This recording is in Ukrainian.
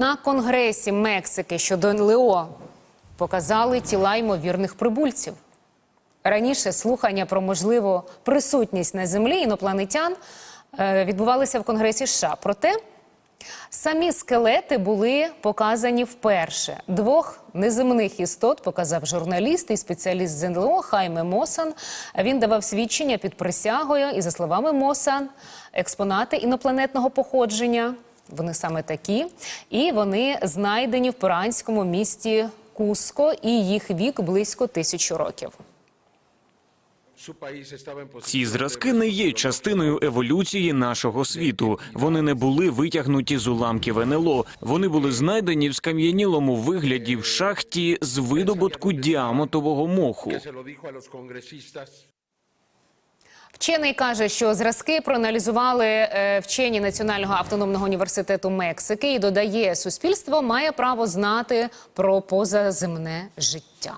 На конгресі Мексики щодо НЛО показали тіла ймовірних прибульців. Раніше слухання про можливу присутність на землі інопланетян е, відбувалися в Конгресі США. Проте самі скелети були показані вперше. Двох неземних істот показав журналіст і спеціаліст з НЛО Хайме Мосан. Він давав свідчення під присягою, і за словами Мосан, експонати інопланетного походження. Вони саме такі, і вони знайдені в перуанському місті Куско, і їх вік близько тисячу років. Ці зразки не є частиною еволюції нашого світу. Вони не були витягнуті з уламків НЛО. Вони були знайдені в скам'янілому вигляді в шахті з видобутку діаматового моху. Вчений каже, що зразки проаналізували е, вчені Національного автономного університету Мексики і додає, суспільство має право знати про позаземне життя.